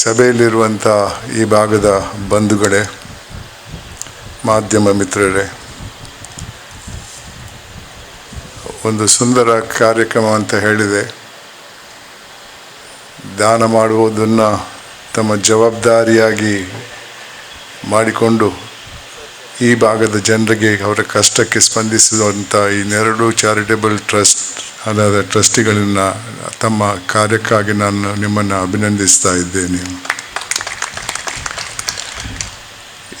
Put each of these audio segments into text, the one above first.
ಸಭೆಯಲ್ಲಿರುವಂಥ ಈ ಭಾಗದ ಬಂಧುಗಳೇ, ಮಾಧ್ಯಮ ಮಿತ್ರರೇ, ಒಂದು ಸುಂದರ ಕಾರ್ಯಕ್ರಮ ಅಂತ ಹೇಳಿದೆ. ದಾನ ಮಾಡುವುದನ್ನು ತಮ್ಮ ಜವಾಬ್ದಾರಿಯಾಗಿ ಮಾಡಿಕೊಂಡು ಈ ಭಾಗದ ಜನರಿಗೆ ಅವರ ಕಷ್ಟಕ್ಕೆ ಸ್ಪಂದಿಸುವಂಥ ಈ ನೆರಳು ಚಾರಿಟೇಬಲ್ ಟ್ರಸ್ಟ್ ಅದಾದ ಟ್ರಸ್ಟಿಗಳನ್ನ ತಮ್ಮ ಕಾರ್ಯಕ್ಕಾಗಿ ನಾನು ನಿಮ್ಮನ್ನು ಅಭಿನಂದಿಸ್ತಾ ಇದ್ದೇನೆ.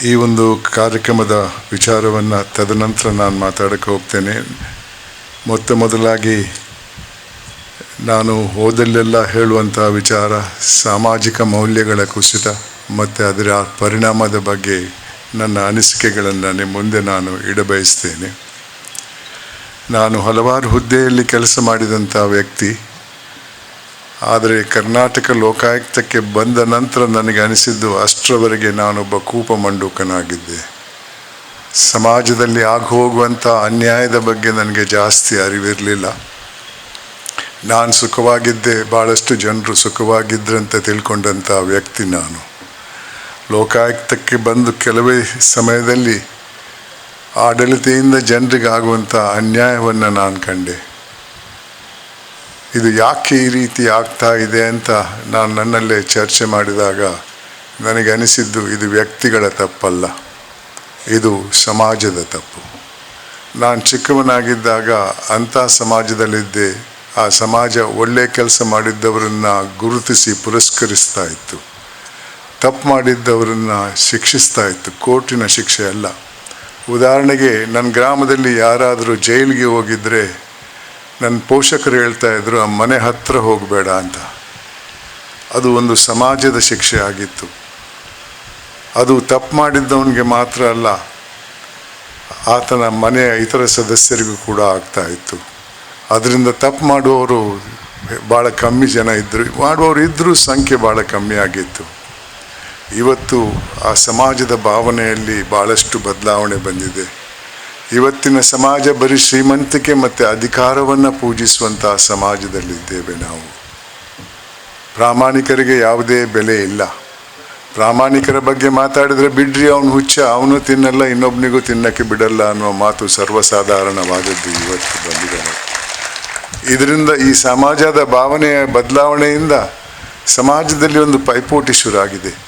ಈ ಒಂದು ಕಾರ್ಯಕ್ರಮದ ವಿಚಾರವನ್ನು ತದನಂತರ ನಾನು ಮಾತಾಡೋಕ್ಕೆ ಹೋಗ್ತೇನೆ. ಮೊತ್ತ ಮೊದಲಾಗಿ ನಾನು ಓದಲ್ಲೆಲ್ಲ ಹೇಳುವಂಥ ವಿಚಾರ ಸಾಮಾಜಿಕ ಮೌಲ್ಯಗಳ ಕುಸಿತ ಮತ್ತು ಅದರ ಪರಿಣಾಮದ ಬಗ್ಗೆ ನನ್ನ ಅನಿಸಿಕೆಗಳನ್ನು ನಿಮ್ಮ ಮುಂದೆ ನಾನು ಇಡಬಯಸ್ತೇನೆ. ನಾನು ಹಲವಾರು ಹುದ್ದೆಯಲ್ಲಿ ಕೆಲಸ ಮಾಡಿದಂಥ ವ್ಯಕ್ತಿ. ಆದರೆ ಕರ್ನಾಟಕ ಲೋಕಾಯುಕ್ತಕ್ಕೆ ಬಂದ ನಂತರ ನನಗೆ ಅನಿಸಿದ್ದು ಅಷ್ಟರವರೆಗೆ ನಾನೊಬ್ಬ ಕೂಪ ಮಂಡೂಕನಾಗಿದ್ದೆ. ಸಮಾಜದಲ್ಲಿ ಆಗಿ ಹೋಗುವಂಥ ಅನ್ಯಾಯದ ಬಗ್ಗೆ ನನಗೆ ಜಾಸ್ತಿ ಅರಿವಿರಲಿಲ್ಲ. ನಾನು ಸುಖವಾಗಿದ್ದೆ, ಭಾಳಷ್ಟು ಜನರು ಸುಖವಾಗಿದ್ದರಂತ ತಿಳ್ಕೊಂಡಂಥ ವ್ಯಕ್ತಿ ನಾನು. ಲೋಕಾಯುಕ್ತಕ್ಕೆ ಬಂದು ಕೆಲವೇ ಸಮಯದಲ್ಲಿ ಆಡಳಿತೆಯಿಂದ ಜನರಿಗೆ ಆಗುವಂಥ ಅನ್ಯಾಯವನ್ನು ನಾನು ಕಂಡೆ. ಇದು ಯಾಕೆ ಈ ರೀತಿ ಆಗ್ತಾ ಇದೆ ಅಂತ ನಾನು ನನ್ನಲ್ಲೇ ಚರ್ಚೆ ಮಾಡಿದಾಗ ನನಗೆ ಅನಿಸಿದ್ದು ಇದು ವ್ಯಕ್ತಿಗಳ ತಪ್ಪಲ್ಲ. ಇದು ಸಮಾಜದ ತಪ್ಪು. ನಾನು ಚಿಕ್ಕವನಾಗಿದ್ದಾಗ ಅಂಥ ಸಮಾಜದಲ್ಲಿದ್ದೆ. ಆ ಸಮಾಜ ಒಳ್ಳೆಯ ಕೆಲಸ ಮಾಡಿದ್ದವರನ್ನು ಗುರುತಿಸಿ ಪುರಸ್ಕರಿಸ್ತಾ ಇತ್ತು. ತಪ್ಪು ಮಾಡಿದ್ದವರನ್ನು ಶಿಕ್ಷಿಸ್ತಾ ಇತ್ತು. ಕೋರ್ಟಿನ ಶಿಕ್ಷೆ ಅಲ್ಲ. ಉದಾಹರಣೆಗೆ ನನ್ನ ಗ್ರಾಮದಲ್ಲಿ ಯಾರಾದರೂ ಜೈಲಿಗೆ ಹೋಗಿದ್ದರೆ ನನ್ನ ಪೋಷಕರು ಹೇಳ್ತಾ ಇದ್ದರು ಆ ಮನೆ ಹತ್ತಿರ ಹೋಗಬೇಡ ಅಂತ. ಅದು ಒಂದು ಸಮಾಜದ ಶಿಕ್ಷೆ ಆಗಿತ್ತು. ಅದು ತಪ್ಪು ಮಾಡಿದ್ದವನಿಗೆ ಮಾತ್ರ ಅಲ್ಲ, ಆತನ ಮನೆಯ ಇತರ ಸದಸ್ಯರಿಗೂ ಕೂಡ ಆಗ್ತಾ ಇತ್ತು. ಅದರಿಂದ ತಪ್ಪು ಮಾಡುವವರು ಭಾಳ ಕಮ್ಮಿ ಜನ ಇದ್ದರು ಮಾಡುವವರು ಇದ್ದರೂ ಸಂಖ್ಯೆ ಭಾಳ ಕಮ್ಮಿ ಆಗಿತ್ತು. ಇವತ್ತು ಆ ಸಮಾಜದ ಭಾವನೆಯಲ್ಲಿ ಭಾಳಷ್ಟು ಬದಲಾವಣೆ ಬಂದಿದೆ. ಇವತ್ತಿನ ಸಮಾಜ ಬರೀ ಶ್ರೀಮಂತಿಕೆ ಮತ್ತು ಅಧಿಕಾರವನ್ನು ಪೂಜಿಸುವಂಥ ಸಮಾಜದಲ್ಲಿದ್ದೇವೆ ನಾವು. ಪ್ರಾಮಾಣಿಕರಿಗೆ ಯಾವುದೇ ಬೆಲೆ ಇಲ್ಲ. ಪ್ರಾಮಾಣಿಕರ ಬಗ್ಗೆ ಮಾತಾಡಿದರೆ ಬಿಡ್ರಿ, ಅವನು ಹುಚ್ಚ, ಅವನು ತಿನ್ನಲ್ಲ ಇನ್ನೊಬ್ಬನಿಗೂ ತಿನ್ನಕ್ಕೆ ಬಿಡಲ್ಲ ಅನ್ನುವ ಮಾತು ಸರ್ವಸಾಧಾರಣವಾದದ್ದು ಇವತ್ತು ಬಂದಿದೆ. ಇದರಿಂದ ಈ ಸಮಾಜದ ಭಾವನೆಯ ಬದಲಾವಣೆಯಿಂದ ಸಮಾಜದಲ್ಲಿ ಒಂದು ಪೈಪೋಟಿ ಶುರುವಾಗಿದೆ.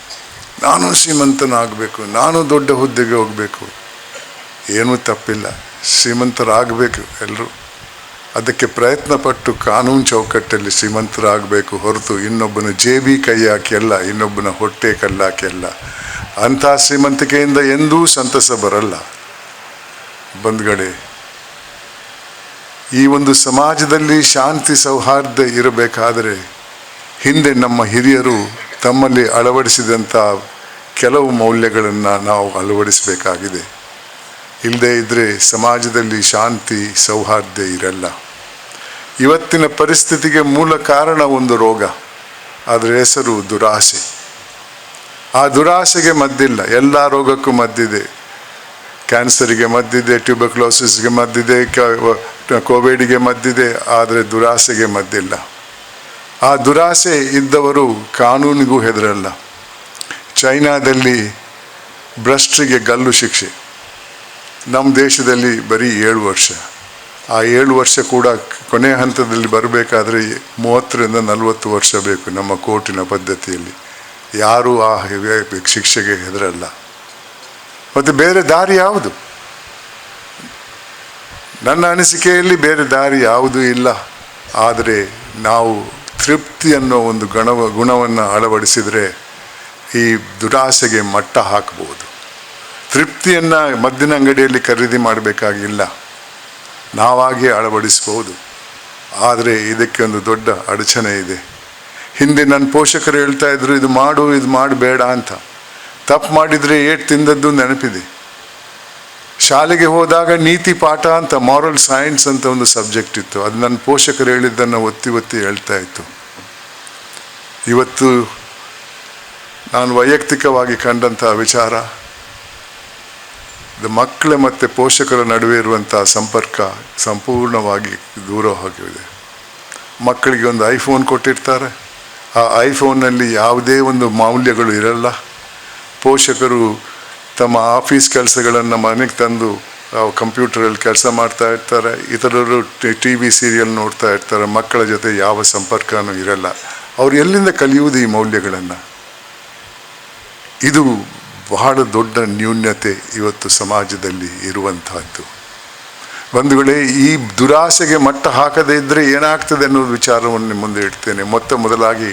ನಾನು ಶ್ರೀಮಂತನಾಗಬೇಕು, ನಾನು ದೊಡ್ಡ ಹುದ್ದೆಗೆ ಹೋಗಬೇಕು. ಏನೂ ತಪ್ಪಿಲ್ಲ. ಶ್ರೀಮಂತರಾಗಬೇಕು ಎಲ್ಲರೂ ಅದಕ್ಕೆ ಪ್ರಯತ್ನ ಪಟ್ಟು ಕಾನೂನು ಚೌಕಟ್ಟಲ್ಲಿ ಶ್ರೀಮಂತರಾಗಬೇಕು ಹೊರತು ಇನ್ನೊಬ್ಬನ ಜೇಬಿ ಕೈ ಹಾಕಿ ಅಲ್ಲ ಇನ್ನೊಬ್ಬನ ಹೊಟ್ಟೆ ಕಲ್ಲಾಕಿ ಅಲ್ಲ ಅಂಥ ಶ್ರೀಮಂತಿಕೆಯಿಂದ ಎಂದೂ ಸಂತಸ ಬರಲ್ಲ. ಬಂಧುಗಳೇ, ಈ ಒಂದು ಸಮಾಜದಲ್ಲಿ ಶಾಂತಿ ಸೌಹಾರ್ದ ಇರಬೇಕಾದರೆ ಹಿಂದೆ ನಮ್ಮ ಹಿರಿಯರು ತಮ್ಮಲ್ಲಿ ಅಳವಡಿಸಿದಂಥ ಕೆಲವು ಮೌಲ್ಯಗಳನ್ನು ನಾವು ಅಳವಡಿಸಬೇಕಾಗಿದೆ. ಇಲ್ಲದೇ ಇದ್ದರೆ ಸಮಾಜದಲ್ಲಿ ಶಾಂತಿ ಸೌಹಾರ್ದ ಇರಲ್ಲ. ಇವತ್ತಿನ ಪರಿಸ್ಥಿತಿಗೆ ಮೂಲ ಕಾರಣ ಒಂದು ರೋಗ, ಅದರ ಹೆಸರು ದುರಾಸೆ. ಆ ದುರಾಸೆಗೆ ಮದ್ದಿಲ್ಲ, ಎಲ್ಲ ರೋಗಕ್ಕೂ ಮದ್ದಿದೆ. ಕ್ಯಾನ್ಸರಿಗೆ ಮದ್ದಿದೆ ಟ್ಯೂಬಕ್ಲೋಸಿಸ್ಗೆ ಮದ್ದಿದೆ ಕೋವಿಡ್ಗೆ ಮದ್ದಿದೆ, ಆದರೆ ದುರಾಸೆಗೆ ಮದ್ದಿಲ್ಲ. ಆ ದುರಾಸೆ ಇದ್ದವರು ಕಾನೂನಿಗೂ ಹೆದರಲ್ಲ. ಚೈನಾದಲ್ಲಿ ಭ್ರಷ್ಟ್ರಿಗೆ ಗಲ್ಲು ಶಿಕ್ಷೆ. ನಮ್ಮ ದೇಶದಲ್ಲಿ ಬರೀ ಏಳು ವರ್ಷ. ಆ ಏಳು ವರ್ಷ ಕೂಡ ಕೊನೆ ಹಂತದಲ್ಲಿ ಬರಬೇಕಾದ್ರೆ ಮೂವತ್ತರಿಂದ ನಲವತ್ತು ವರ್ಷ ಬೇಕು ನಮ್ಮ ಕೋರ್ಟಿನ ಪದ್ಧತಿಯಲ್ಲಿ. ಯಾರೂ ಆ ಶಿಕ್ಷೆಗೆ ಹೆದರಲ್ಲ. ಮತ್ತು ಬೇರೆ ದಾರಿ ಯಾವುದು? ನನ್ನ ಅನಿಸಿಕೆಯಲ್ಲಿ ಬೇರೆ ದಾರಿ ಯಾವುದೂ ಇಲ್ಲ. ಆದರೆ ನಾವು ತೃಪ್ತಿ ಅನ್ನೋ ಒಂದು ಗಣವ, ಗುಣವನ್ನು ಅಳವಡಿಸಿದರೆ ಈ ದುರಾಸೆಗೆ ಮಟ್ಟ ಹಾಕಬಹುದು ತೃಪ್ತಿಯನ್ನು ಮದ್ದಿನ ಅಂಗಡಿಯಲ್ಲಿ ಖರೀದಿ ಮಾಡಬೇಕಾಗಿಲ್ಲ. ನಾವಾಗೇ ಅಳವಡಿಸ್ಬೋದು. ಆದರೆ ಇದಕ್ಕೆ ಒಂದು ದೊಡ್ಡ ಅಡಚಣೆ ಇದೆ. ಹಿಂದೆ ನನ್ನ ಪೋಷಕರು ಹೇಳ್ತಾ ಇದ್ರು, ಇದು ಮಾಡು, ಇದು ಮಾಡಬೇಡ ಅಂತ. ತಪ್ಪು ಮಾಡಿದರೆ ಏಟ್ ತಿಂದದ್ದು ನೆನಪಿದೆ. ಶಾಲೆಗೆ ಹೋದಾಗ ನೀತಿ ಪಾಠ ಅಂತ ಮಾರಲ್ ಸೈನ್ಸ್ ಅಂತ ಒಂದು ಸಬ್ಜೆಕ್ಟ್ ಇತ್ತು. ಅದು ನನ್ನ ಪೋಷಕರು ಹೇಳಿದ್ದನ್ನು ಒತ್ತಿ ಒತ್ತಿ ಹೇಳ್ತಾ ಇತ್ತು. ಇವತ್ತು ನಾನು ವೈಯಕ್ತಿಕವಾಗಿ ಕಂಡಂಥ ವಿಚಾರ ಮಕ್ಕಳ ಮತ್ತು ಪೋಷಕರ ನಡುವೆ ಇರುವಂಥ ಸಂಪರ್ಕ ಸಂಪೂರ್ಣವಾಗಿ ದೂರ ಹೋಗಿದೆ. ಮಕ್ಕಳಿಗೆ ಒಂದು ಐಫೋನ್ ಕೊಟ್ಟಿರ್ತಾರೆ. ಆ ಐಫೋನ್ನಲ್ಲಿ ಯಾವುದೇ ಒಂದು ಮೌಲ್ಯಗಳು ಇರಲ್ಲ. ಪೋಷಕರು ತಮ್ಮ ಆಫೀಸ್ ಕೆಲಸಗಳನ್ನು ಮನೆಗೆ ತಂದು ಕಂಪ್ಯೂಟರಲ್ಲಿ ಕೆಲಸ ಮಾಡ್ತಾ ಇರ್ತಾರೆ. ಇತರರು ಟಿ ವಿ ಸೀರಿಯಲ್ ನೋಡ್ತಾ ಇರ್ತಾರೆ. ಮಕ್ಕಳ ಜೊತೆ ಯಾವ ಸಂಪರ್ಕನೂ ಇರಲ್ಲ. ಅವ್ರು ಎಲ್ಲಿಂದ ಕಲಿಯುವುದು ಈ ಮೌಲ್ಯಗಳನ್ನು? ಇದು ಬಹಳ ದೊಡ್ಡ ನ್ಯೂನ್ಯತೆ ಇವತ್ತು ಸಮಾಜದಲ್ಲಿ ಇರುವಂತಹದ್ದು. ಬಂಧುಗಳೇ, ಈ ದುರಾಸೆಗೆ ಮಟ್ಟ ಹಾಕದೇ ಇದ್ದರೆ ಏನಾಗ್ತದೆ ಅನ್ನೋ ವಿಚಾರವನ್ನು ಮುಂದೆ ಇಡ್ತೇನೆ. ಮೊತ್ತ ಮೊದಲಾಗಿ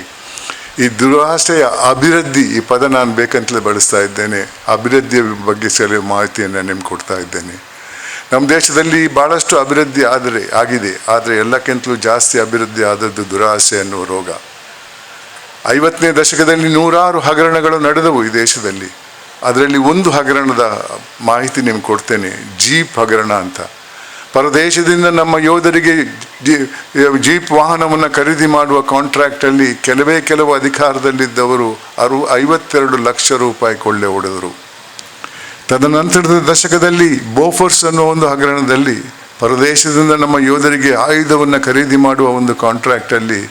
ಈ ದುರಾಶೆಯ ಅಭಿವೃದ್ಧಿ ಈ ಪದ ನಾನು ಬೇಕಂತಲೇ ಬಳಸ್ತಾ ಇದ್ದೇನೆ. ಅಭಿವೃದ್ಧಿಯ ಬಗ್ಗೆ ಸೇರಿ ಮಾಹಿತಿಯನ್ನು ನಿಮ್ಗೆ ಕೊಡ್ತಾ ಇದ್ದೇನೆ. ನಮ್ಮ ದೇಶದಲ್ಲಿ ಭಾಳಷ್ಟು ಅಭಿವೃದ್ಧಿ ಆದರೆ, ಆಗಿದೆ. ಆದರೆ ಎಲ್ಲಕ್ಕಿಂತಲೂ ಜಾಸ್ತಿ ಅಭಿವೃದ್ಧಿ ಆದದ್ದು ದುರಾಸೆ ಅನ್ನುವ ರೋಗ. ಐವತ್ತನೇ ದಶಕದಲ್ಲಿ ನೂರಾರು ಹಗರಣಗಳು ನಡೆದವು ಈ ದೇಶದಲ್ಲಿ. ಅದರಲ್ಲಿ ಒಂದು ಹಗರಣದ ಮಾಹಿತಿ ನಿಮ್ಗೆ ಕೊಡ್ತೇನೆ. ಜೀಪ್ ಹಗರಣ ಅಂತ. ಪರದೇಶದಿಂದ ನಮ್ಮ ಯೋಧರಿಗೆ ಜೀಪ್ ವಾಹನವನ್ನು ಖರೀದಿ ಮಾಡುವ ಕಾಂಟ್ರಾಕ್ಟಲ್ಲಿ ಕೆಲವೇ ಕೆಲವು ಅಧಿಕಾರದಲ್ಲಿದ್ದವರು ಅರು ಐವತ್ತೆರಡು ಲಕ್ಷ ರೂಪಾಯಿ ಕೊಳ್ಳೆ ಹೊಡೆದರು. ತದನಂತರದ ದಶಕದಲ್ಲಿ ಬೋಫರ್ಸ್ ಅನ್ನೋ ಒಂದು ಹಗರಣದಲ್ಲಿ ಪರದೇಶದಿಂದ ನಮ್ಮ ಯೋಧರಿಗೆ ಆಯುಧವನ್ನು ಖರೀದಿ ಮಾಡುವ ಒಂದು ಕಾಂಟ್ರಾಕ್ಟಲ್ಲಿ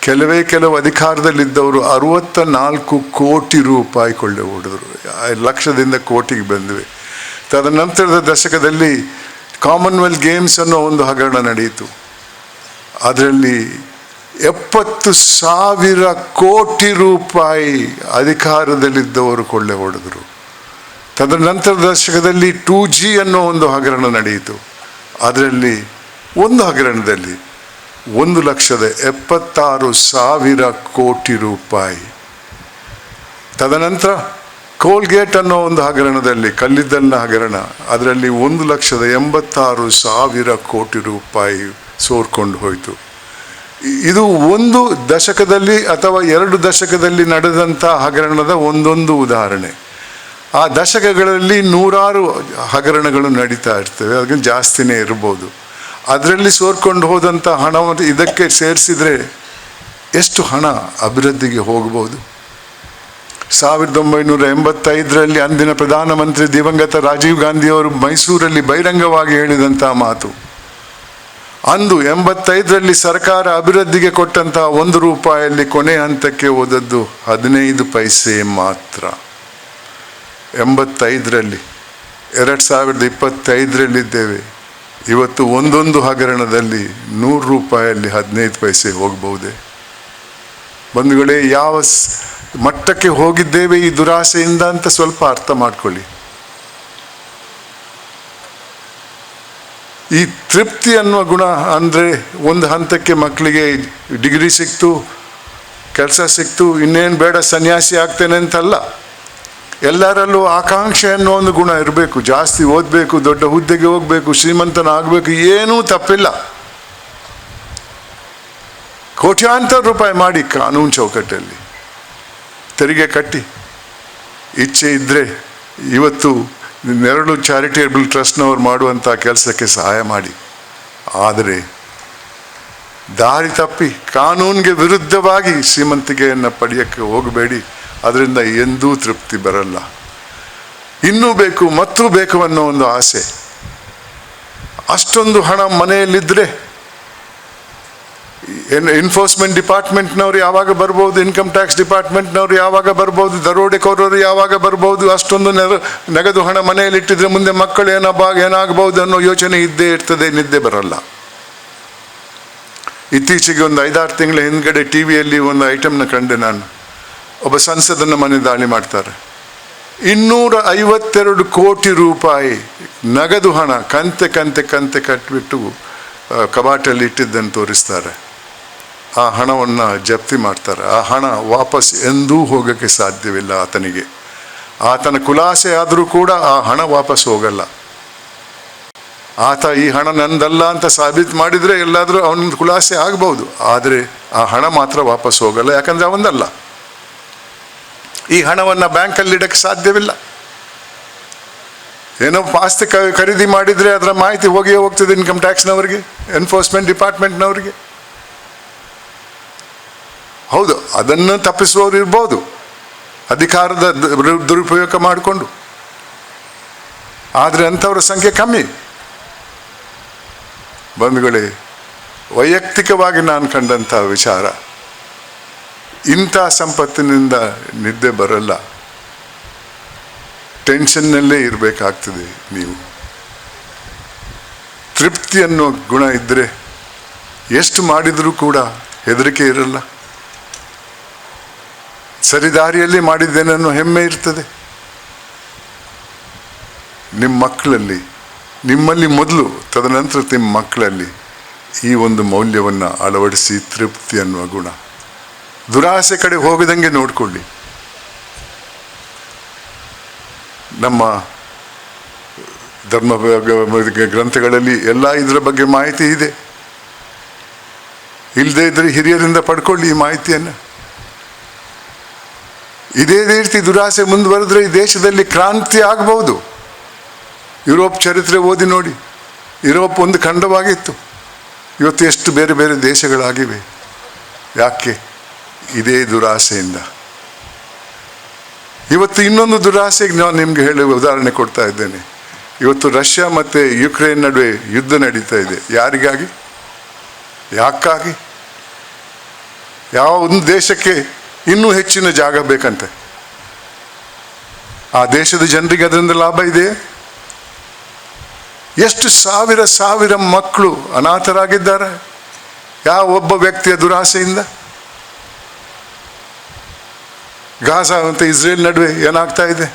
ಕೆಲವೇ ಕೆಲವು ಅಧಿಕಾರದಲ್ಲಿದ್ದವರು ಅರುವತ್ತ ನಾಲ್ಕು ಕೋಟಿ ರೂಪಾಯಿ ಕೊಳ್ಳೆ ಹೊಡೆದರು. ಲಕ್ಷದಿಂದ ಕೋಟಿಗೆ ಬಂದಿವೆ. ತದನಂತರದ ದಶಕದಲ್ಲಿ ಕಾಮನ್ವೆಲ್ತ್ ಗೇಮ್ಸ್ ಅನ್ನೋ ಒಂದು ಹಗರಣ ನಡೆಯಿತು ಅದರಲ್ಲಿ ಎಪ್ಪತ್ತು ಸಾವಿರ ಕೋಟಿ ರೂಪಾಯಿ ಅಧಿಕಾರದಲ್ಲಿದ್ದವರು ಕೊಳ್ಳೆ ಹೊಡೆದರು. ತದನಂತರ ದಶಕದಲ್ಲಿ ಟೂ ಜಿ ಅನ್ನೋ ಒಂದು ಹಗರಣ ನಡೆಯಿತು ಅದರಲ್ಲಿ ಒಂದು ಹಗರಣದಲ್ಲಿ ಒಂದು ಲಕ್ಷದ ಎಪ್ಪತ್ತಾರು ಸಾವಿರ ಕೋಟಿ ರೂಪಾಯಿ. ತದನಂತರ ಕೋಲ್ಗೇಟ್ ಅನ್ನೋ ಒಂದು ಹಗರಣದಲ್ಲಿ, ಕಲ್ಲಿದ್ದಲಿನ ಹಗರಣ, ಅದರಲ್ಲಿ ಒಂದು ಲಕ್ಷದ ಎಂಬತ್ತಾರು ಸಾವಿರ ಕೋಟಿ ರೂಪಾಯಿ ಸೋರ್ಕೊಂಡು ಹೋಯಿತು. ಇದು ಒಂದು ದಶಕದಲ್ಲಿ ಅಥವಾ ಎರಡು ದಶಕದಲ್ಲಿ ನಡೆದಂಥ ಹಗರಣದ ಒಂದೊಂದು ಉದಾಹರಣೆ. ಆ ದಶಕಗಳಲ್ಲಿ ನೂರಾರು ಹಗರಣಗಳು ನಡೀತಾ ಇರ್ತವೆ ಅದಕ್ಕೆ ಜಾಸ್ತಿನೇ ಇರ್ಬೋದು. ಅದರಲ್ಲಿ ಸೋರ್ಕೊಂಡು ಹೋದಂಥ ಹಣವನ್ನು ಇದಕ್ಕೆ ಸೇರಿಸಿದರೆ ಎಷ್ಟು ಹಣ ಅಭಿವೃದ್ಧಿಗೆ ಹೋಗ್ಬೋದು? ಸಾವಿರದ ಒಂಬೈನೂರ ಎಂಬತ್ತೈದರಲ್ಲಿ ಅಂದಿನ ಪ್ರಧಾನಮಂತ್ರಿ ದಿವಂಗತ ರಾಜೀವ್ ಗಾಂಧಿಯವರು ಮೈಸೂರಲ್ಲಿ ಬಹಿರಂಗವಾಗಿ ಹೇಳಿದಂಥ ಮಾತು. ಅಂದು ಎಂಬತ್ತೈದರಲ್ಲಿ ಸರ್ಕಾರ ಅಭಿವೃದ್ಧಿಗೆ ಕೊಟ್ಟಂತಹ ಒಂದು ರೂಪಾಯಲ್ಲಿ ಕೊನೆ ಹಂತಕ್ಕೆ ಹೋದದ್ದು ಹದಿನೈದು ಪೈಸೆ ಮಾತ್ರ. ಎಂಬತ್ತೈದರಲ್ಲಿ, ಎರಡು ಸಾವಿರದ ಇಪ್ಪತ್ತೈದರಲ್ಲಿದ್ದೇವೆ. ಇವತ್ತು ಒಂದೊಂದು ಹಗರಣದಲ್ಲಿ ನೂರು ರೂಪಾಯಲ್ಲಿ ಹದಿನೈದು ಪೈಸೆ ಹೋಗಬಹುದೇ? ಬಂಧುಗಳೇ, ಯಾವ ಮಟ್ಟಕ್ಕೆ ಹೋಗಿದ್ದೇವೆ ಈ ದುರಾಸೆಯಿಂದ ಅಂತ ಸ್ವಲ್ಪ ಅರ್ಥ ಮಾಡ್ಕೊಳ್ಳಿ. ಈ ತೃಪ್ತಿ ಅನ್ನುವ ಗುಣ ಅಂದರೆ ಒಂದು ಹಂತಕ್ಕೆ ಮಕ್ಕಳಿಗೆ ಡಿಗ್ರಿ ಸಿಕ್ತು, ಕೆಲಸ ಸಿಕ್ತು, ಇನ್ನೇನು ಬೇಡ ಸನ್ಯಾಸಿ ಆಗ್ತೇನೆ ಅಂತಲ್ಲ. ಎಲ್ಲರಲ್ಲೂ ಆಕಾಂಕ್ಷೆ ಅನ್ನೋ ಒಂದು ಗುಣ ಇರಬೇಕು. ಜಾಸ್ತಿ ಓದಬೇಕು, ದೊಡ್ಡ ಹುದ್ದೆಗೆ ಹೋಗಬೇಕು, ಶ್ರೀಮಂತನ ಆಗಬೇಕು, ಏನೂ ತಪ್ಪಿಲ್ಲ. ಕೋಟ್ಯಾಂತರ ರೂಪಾಯಿ ಮಾಡಿ ಕಾನೂನು ಚೌಕಟ್ಟಲ್ಲಿ. ತೆರಿಗೆ ಕಟ್ಟಿ. ಇಚ್ಛೆ ಇದ್ದರೆ ಇವತ್ತು ನೆರಳು ಚಾರಿಟೇಬಲ್ ಟ್ರಸ್ಟ್ನವರು ಮಾಡುವಂಥ ಕೆಲಸಕ್ಕೆ ಸಹಾಯ ಮಾಡಿ. ಆದರೆ ದಾರಿ ತಪ್ಪಿ ಕಾನೂನಿಗೆ ವಿರುದ್ಧವಾಗಿ ಶ್ರೀಮಂತಿಕೆಯನ್ನು ಪಡೆಯೋಕ್ಕೆ ಹೋಗಬೇಡಿ. ಅದರಿಂದ ಎಂದೂ ತೃಪ್ತಿ ಬರಲ್ಲ. ಇನ್ನೂ ಬೇಕು, ಮತ್ತೂ ಬೇಕು ಅನ್ನೋ ಒಂದು ಆಸೆ. ಅಷ್ಟೊಂದು ಹಣ ಮನೆಯಲ್ಲಿದ್ದರೆ ಎನ್ಫೋರ್ಸ್ಮೆಂಟ್ ಡಿಪಾರ್ಟ್ಮೆಂಟ್ನವ್ರು ಯಾವಾಗ ಬರ್ಬೋದು ಇನ್ಕಮ್ ಟ್ಯಾಕ್ಸ್ ಡಿಪಾರ್ಟ್ಮೆಂಟ್ನವ್ರು ಯಾವಾಗ ಬರ್ಬೋದು ದರೋಡೆಕೋರರು ಯಾವಾಗ ಬರ್ಬೋದು ಅಷ್ಟೊಂದು ನಗದು ಹಣ ಮನೆಯಲ್ಲಿ ಇಟ್ಟಿದ್ರೆ ಮುಂದೆ ಮಕ್ಕಳು ಏನಪ್ಪ ಏನಾಗಬಹುದು ಅನ್ನೋ ಯೋಚನೆ ಇದ್ದೇ ಇರ್ತದೆ ನಿದ್ದೆ ಬರಲ್ಲ. ಇತ್ತೀಚೆಗೆ ಒಂದು ಐದಾರು ತಿಂಗಳ ಹಿಂದ್ಗಡೆ ಟಿ ವಿಯಲ್ಲಿ ಒಂದು ಐಟಮ್ನ ಕಂಡೆ ನಾನು. ಒಬ್ಬ ಸಂಸದನ ಮನೆ ದಾಳಿ ಮಾಡ್ತಾರೆ. ಇನ್ನೂರ ಐವತ್ತೆರಡು ಕೋಟಿ ರೂಪಾಯಿ ನಗದು ಹಣ ಕಂತೆ ಕಂತೆ ಕಂತೆ ಕಟ್ಟಿಬಿಟ್ಟು ಆ, ಕಬಾಟಲ್ಲಿ ಇಟ್ಟಿದ್ದನ್ನು ತೋರಿಸ್ತಾರೆ. ಆ ಹಣವನ್ನು ಜಪ್ತಿ ಮಾಡ್ತಾರೆ. ಆ ಹಣ ವಾಪಸ್ ಎಂದೂ ಹೋಗೋಕ್ಕೆ ಸಾಧ್ಯವಿಲ್ಲ ಆತನಿಗೆ. ಆತನ ಕುಲಾಸೆ ಆದರೂ ಕೂಡ ಆ ಹಣ ವಾಪಸ್ ಹೋಗಲ್ಲ. ಆತ ಈ ಹಣ ನಂದಲ್ಲ ಅಂತ ಸಾಬೀತು ಮಾಡಿದರೆ ಎಲ್ಲಾದರೂ ಅವನ ಕುಲಾಸೆ ಆಗ್ಬೋದು ಆದರೆ ಆ ಹಣ ಮಾತ್ರ ವಾಪಸ್ ಹೋಗಲ್ಲ, ಯಾಕಂದರೆ ಅವನಲ್ಲ ಈ ಹಣವನ್ನು ಬ್ಯಾಂಕಲ್ಲಿ ಇಡಕ್ಕೆ ಸಾಧ್ಯವಿಲ್ಲ. ಏನೋ ಆಸ್ತಿ ಖರೀದಿ ಮಾಡಿದರೆ ಅದರ ಮಾಹಿತಿ ಹೋಗಿಯೇ ಹೋಗ್ತದೆ ಇನ್ಕಮ್ ಟ್ಯಾಕ್ಸ್ನವರಿಗೆ, ಎನ್ಫೋರ್ಸ್ಮೆಂಟ್ ಡಿಪಾರ್ಟ್ಮೆಂಟ್ನವರಿಗೆ. ಹೌದು, ಅದನ್ನು ತಪ್ಪಿಸುವವರು ಇರ್ಬೋದು. ಅಧಿಕಾರದ ದುರುಪಯೋಗ ಮಾಡಿಕೊಂಡು. ಆದರೆ ಅಂಥವರ ಸಂಖ್ಯೆ ಕಮ್ಮಿ. ಬಂಧುಗಳೇ, ವೈಯಕ್ತಿಕವಾಗಿ ನಾನು ಕಂಡಂಥ ವಿಚಾರ, ಇಂಥ ಸಂಪತ್ತಿನಿಂದ ನಿದ್ದೆ ಬರಲ್ಲ. ಟೆನ್ಷನ್ನಲ್ಲೇ ಇರಬೇಕಾಗ್ತದೆ ನೀವು. ತೃಪ್ತಿ ಅನ್ನೋ ಗುಣ ಇದ್ದರೆ ಎಷ್ಟು ಮಾಡಿದರೂ ಕೂಡ ಹೆದರಿಕೆ ಇರಲ್ಲ. ಸರಿದಾರಿಯಲ್ಲಿ ಮಾಡಿದ್ದೇನನ್ನೋ ಹೆಮ್ಮೆ ಇರ್ತದೆ. ನಿಮ್ಮ ಮಕ್ಕಳಲ್ಲಿ, ನಿಮ್ಮಲ್ಲಿ ಮೊದಲು, ತದನಂತರ ನಿಮ್ಮ ಮಕ್ಕಳಲ್ಲಿ ಈ ಒಂದು ಮೌಲ್ಯವನ್ನು ಅಳವಡಿಸಿ ತೃಪ್ತಿ ಅನ್ನುವ ಗುಣ. ದುರಾಸೆ ಕಡೆ ಹೋಗದಂಗೆ ನೋಡಿಕೊಳ್ಳಿ. ನಮ್ಮ ಧರ್ಮ ಗ್ರಂಥಗಳಲ್ಲಿ ಎಲ್ಲ ಇದರ ಬಗ್ಗೆ ಮಾಹಿತಿ ಇದೆ. ಇಲ್ಲದೇ ಇದ್ದರೆ ಹಿರಿಯರಿಂದ ಪಡ್ಕೊಳ್ಳಿ ಈ ಮಾಹಿತಿಯನ್ನು. ಇದೇ ರೀತಿ ದುರಾಸೆ ಮುಂದುವರೆದ್ರೆ ಈ ದೇಶದಲ್ಲಿ ಕ್ರಾಂತಿ ಆಗಬಹುದು. ಯುರೋಪ್ ಚರಿತ್ರೆ ಓದಿ ನೋಡಿ. ಯುರೋಪ್ ಒಂದು ಖಂಡವಾಗಿತ್ತು. ಇವತ್ತು ಎಷ್ಟು ಬೇರೆ ಬೇರೆ ದೇಶಗಳಾಗಿವೆ. ಯಾಕೆ? ಇದೇ ದುರಾಸೆಯಿಂದ. ಇವತ್ತು ಇನ್ನೊಂದು ದುರಾಸೆಗೆ ನಾನು ನಿಮಗೆ ಹೇಳುವ ಉದಾಹರಣೆ ಕೊಡ್ತಾ ಇದ್ದೇನೆ. ಇವತ್ತು ರಷ್ಯಾ ಮತ್ತು ಯುಕ್ರೇನ್ ನಡುವೆ ಯುದ್ಧ ನಡೀತಾ ಇದೆ. ಯಾರಿಗಾಗಿ? ಯಾಕಾಗಿ ಯಾವ ಒಂದು ದೇಶಕ್ಕೆ ಇನ್ನೂ ಹೆಚ್ಚಿನ ಜಾಗ ಬೇಕಂತೆ. ಆ ದೇಶದ ಜನರಿಗೆ ಅದರಿಂದ ಲಾಭ ಇದೆ ಎಷ್ಟು ಸಾವಿರ ಸಾವಿರ ಮಕ್ಕಳು ಅನಾಥರಾಗಿದ್ದಾರೆ? ಯಾವ ಒಬ್ಬ ವ್ಯಕ್ತಿಯ ದುರಾಸೆಯಿಂದ? ಗಾಜಾ ಅಂತ ಇಸ್ರೇಲ್ ನಡುವೆ ಏನಾಗ್ತಾ ಇದೆ?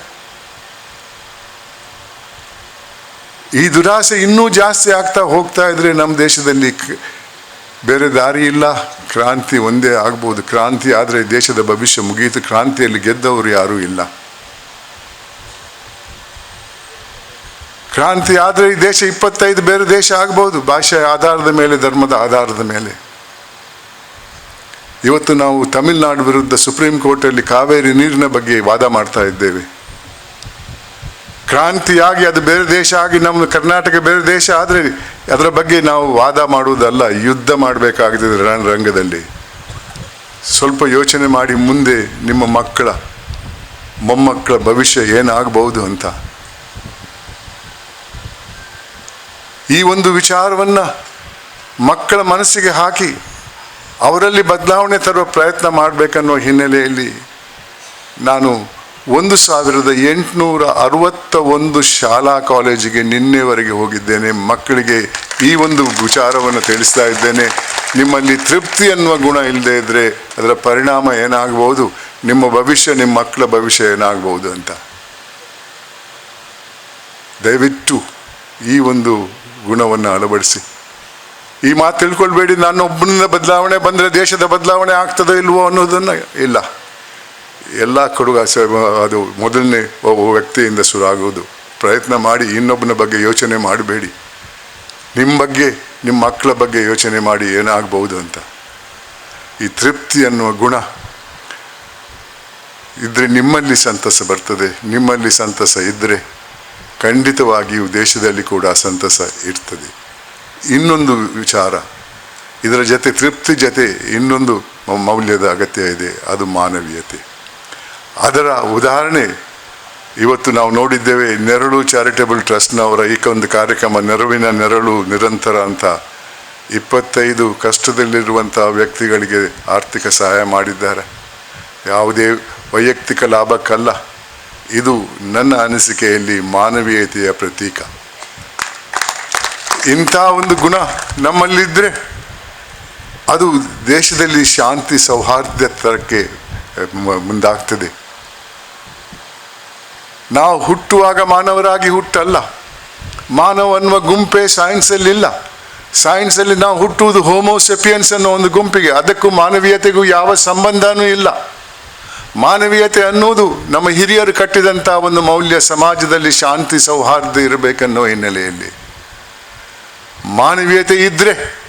ಈ ದುರಾಸೆ ಇನ್ನೂ ಜಾಸ್ತಿ ಆಗ್ತಾ ಹೋಗ್ತಾ ಇದ್ರೆ ನಮ್ಮ ದೇಶದಲ್ಲಿ ಬೇರೆ ದಾರಿ ಇಲ್ಲ. ಕ್ರಾಂತಿ ಒಂದೇ ಆಗ್ಬೋದು. ಕ್ರಾಂತಿ ಆದರೆ ದೇಶದ ಭವಿಷ್ಯ ಮುಗಿಯಿತು. ಕ್ರಾಂತಿಯಲ್ಲಿ ಗೆದ್ದವರು ಯಾರೂ ಇಲ್ಲ. ಕ್ರಾಂತಿ ಆದರೆ ಈ ದೇಶ ಇಪ್ಪತ್ತೈದು ಬೇರೆ ದೇಶ ಆಗ್ಬೋದು. ಭಾಷೆಯ ಆಧಾರದ ಮೇಲೆ, ಧರ್ಮದ ಆಧಾರದ ಮೇಲೆ. ಇವತ್ತು ನಾವು ತಮಿಳುನಾಡು ವಿರುದ್ಧ ಸುಪ್ರೀಂ ಕೋರ್ಟಲ್ಲಿ ಕಾವೇರಿ ನೀರಿನ ಬಗ್ಗೆ ವಾದ ಮಾಡ್ತಾ ಇದ್ದೇವೆ. ಕ್ರಾಂತಿಯಾಗಿ ಅದು ಬೇರೆ ದೇಶ ಆಗಿ ನಮ್ಮ ಕರ್ನಾಟಕ ಬೇರೆ ದೇಶ ಆದರೆ ಅದರ ಬಗ್ಗೆ ನಾವು ವಾದ ಮಾಡುವುದಲ್ಲ, ಯುದ್ಧ ಮಾಡಬೇಕಾಗಿದೆ ರಣ ರಂಗದಲ್ಲಿ. ಸ್ವಲ್ಪ ಯೋಚನೆ ಮಾಡಿ ಮುಂದೆ ನಿಮ್ಮ ಮಕ್ಕಳ, ಮೊಮ್ಮಕ್ಕಳ ಭವಿಷ್ಯ ಏನಾಗಬಹುದು ಅಂತ. ಈ ಒಂದು ವಿಚಾರವನ್ನು ಮಕ್ಕಳ ಮನಸ್ಸಿಗೆ ಹಾಕಿ ಅವರಲ್ಲಿ ಬದಲಾವಣೆ ತರುವ ಪ್ರಯತ್ನ ಮಾಡಬೇಕನ್ನೋ ಹಿನ್ನೆಲೆಯಲ್ಲಿ ನಾನು ಒಂದು ಸಾವಿರದ ಎಂಟುನೂರ ಅರವತ್ತ ಒಂದು ಶಾಲಾ ಕಾಲೇಜಿಗೆ ನಿನ್ನೆವರೆಗೆ ಹೋಗಿದ್ದೇನೆ. ಮಕ್ಕಳಿಗೆ ಈ ಒಂದು ವಿಚಾರವನ್ನು ತಿಳಿಸ್ತಾ ಇದ್ದೇನೆ. ನಿಮ್ಮಲ್ಲಿ ತೃಪ್ತಿ ಅನ್ನುವ ಗುಣ ಇಲ್ಲದೆ ಇದ್ದರೆ ಅದರ ಪರಿಣಾಮ ಏನಾಗಬಹುದು? ನಿಮ್ಮ ಭವಿಷ್ಯ, ನಿಮ್ಮ ಮಕ್ಕಳ ಭವಿಷ್ಯ ಏನಾಗಬಹುದು ಅಂತ. ದಯವಿಟ್ಟು ಈ ಒಂದು ಗುಣವನ್ನು ಅಳವಡಿಸಿ. ಈ ಮಾತು ತಿಳ್ಕೊಳ್ಬೇಡಿ. ನಾನು ಒಬ್ಬನಿಂದ ಬದಲಾವಣೆ ಬಂದರೆ ದೇಶದ ಬದಲಾವಣೆ ಆಗ್ತದೋ ಇಲ್ವೋ ಅನ್ನೋದನ್ನು ಇಲ್ಲ. ಎಲ್ಲ ಕೊಡುಗ ಅದು ಮೊದಲನೇ ಒಬ್ಬ ವ್ಯಕ್ತಿಯಿಂದ ಶುರು ಆಗುವುದು ಪ್ರಯತ್ನ ಮಾಡಿ ಇನ್ನೊಬ್ಬನ ಬಗ್ಗೆ ಯೋಚನೆ ಮಾಡಬೇಡಿ. ನಿಮ್ಮ ಬಗ್ಗೆ ನಿಮ್ಮ ಮಕ್ಕಳ ಬಗ್ಗೆ ಯೋಚನೆ ಮಾಡಿ ಏನಾಗಬಹುದು ಅಂತ. ಈ ತೃಪ್ತಿ ಅನ್ನುವ ಗುಣ ಇದ್ದರೆ ನಿಮ್ಮಲ್ಲಿ ಸಂತಸ ಬರ್ತದೆ. ನಿಮ್ಮಲ್ಲಿ ಸಂತಸ ಇದ್ದರೆ ಖಂಡಿತವಾಗಿಯೂ ದೇಶದಲ್ಲಿ ಕೂಡ ಸಂತಸ ಇರ್ತದೆ. ಇನ್ನೊಂದು ವಿಚಾರ, ಇದರ ಜೊತೆ ತೃಪ್ತಿ ಜೊತೆ ಇನ್ನೊಂದು ಮೌಲ್ಯದ ಅಗತ್ಯ ಇದೆ, ಅದು ಮಾನವೀಯತೆ. ಅದರ ಉದಾಹರಣೆ, ಇವತ್ತು ನಾವು ನೋಡಿದ್ದೇವೆ ನೆರಳು ಚಾರಿಟೇಬಲ್ ಟ್ರಸ್ಟ್ನವರ ಈ ಒಂದು ಕಾರ್ಯಕ್ರಮ, ನೆರವಿನ ನೆರಳು ನಿರಂತರ ಅಂತ. ಇಪ್ಪತ್ತೈದು ಕಷ್ಟದಲ್ಲಿರುವಂಥ ವ್ಯಕ್ತಿಗಳಿಗೆ ಆರ್ಥಿಕ ಸಹಾಯ ಮಾಡಿದ್ದಾರೆ. ಯಾವುದೇ ವೈಯಕ್ತಿಕ ಲಾಭಕ್ಕಲ್ಲ. ಇದು ನನ್ನ ಅನಿಸಿಕೆಯಲ್ಲಿ ಮಾನವೀಯತೆಯ ಪ್ರತೀಕ. ಇಂಥ ಒಂದು ಗುಣ ನಮ್ಮಲ್ಲಿದ್ದರೆ ಅದು ದೇಶದಲ್ಲಿ ಶಾಂತಿ ಸೌಹಾರ್ದಕ್ಕೆ ಮುಂದಾಗ್ತದೆ. ನಾವು ಹುಟ್ಟುವಾಗ ಮಾನವರಾಗಿ ಹುಟ್ಟಲ್ಲ. ಮಾನವ ಅನ್ನುವ ಗುಂಪೇ ಸೈನ್ಸಲ್ಲಿಲ್ಲ. ಸೈನ್ಸಲ್ಲಿ ನಾವು ಹುಟ್ಟುವುದು ಹೋಮೋಸೆಪಿಯನ್ಸ್ ಅನ್ನೋ ಒಂದು ಗುಂಪಿಗೆ. ಅದಕ್ಕೂ ಮಾನವೀಯತೆಗೂ ಯಾವ ಸಂಬಂಧನೂ ಇಲ್ಲ. ಮಾನವೀಯತೆ ಅನ್ನೋದು ನಮ್ಮ ಹಿರಿಯರು ಕಟ್ಟಿದಂಥ ಒಂದು ಮೌಲ್ಯ ಸಮಾಜದಲ್ಲಿ ಶಾಂತಿ ಸೌಹಾರ್ದ ಇರಬೇಕನ್ನೋ ಹಿನ್ನೆಲೆಯಲ್ಲಿ. ಮಾನವೀಯತೆ ಇದ್ದರೆ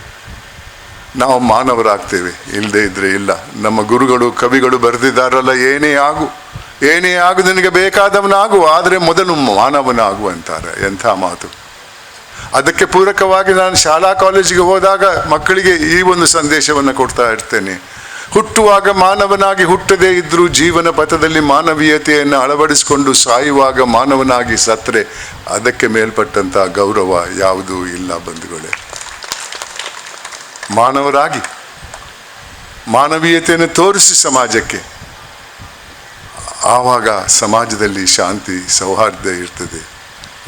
ನಾವು ಮಾನವರಾಗ್ತೇವೆ. ಇಲ್ಲದೆ ಇದ್ದರೆ ಇಲ್ಲ. ನಮ್ಮ ಗುರುಗಳು, ಕವಿಗಳು ಬರೆದಿದ್ದಾರಲ್ಲ, ಏನೇ ಆಗು. ಏನೇ ಆಗು ನಿನಗೆ ಬೇಕಾದವನಾಗು, ಆದರೆ ಮೊದಲು ಮಾನವನಾಗು ಅಂತಾರೆ ಎಂಥ ಮಾತು. ಅದಕ್ಕೆ ಪೂರಕವಾಗಿ ನಾನು ಶಾಲಾ ಕಾಲೇಜಿಗೆ ಹೋದಾಗ ಮಕ್ಕಳಿಗೆ ಈ ಒಂದು ಸಂದೇಶವನ್ನು ಕೊಡ್ತಾ ಇರ್ತೇನೆ. ಹುಟ್ಟುವಾಗ ಮಾನವನಾಗಿ ಹುಟ್ಟದೇ ಇದ್ದರೂ ಜೀವನ ಪಥದಲ್ಲಿ ಮಾನವೀಯತೆಯನ್ನು ಅಳವಡಿಸಿಕೊಂಡು ಸಾಯುವಾಗ ಮಾನವನಾಗಿ ಸತ್ತರೆ, ಅದಕ್ಕೆ ಮೇಲ್ಪಟ್ಟಂಥ ಗೌರವ ಯಾವುದೂ ಇಲ್ಲ ಬಂಧುಗಳೇ. ಮಾನವರಾಗಿ ಮಾನವೀಯತೆಯನ್ನು ತೋರಿಸಿ ಸಮಾಜಕ್ಕೆ. ಆವಾಗ ಸಮಾಜದಲ್ಲಿ ಶಾಂತಿ, ಸೌಹಾರ್ದ ಇರ್ತದೆ.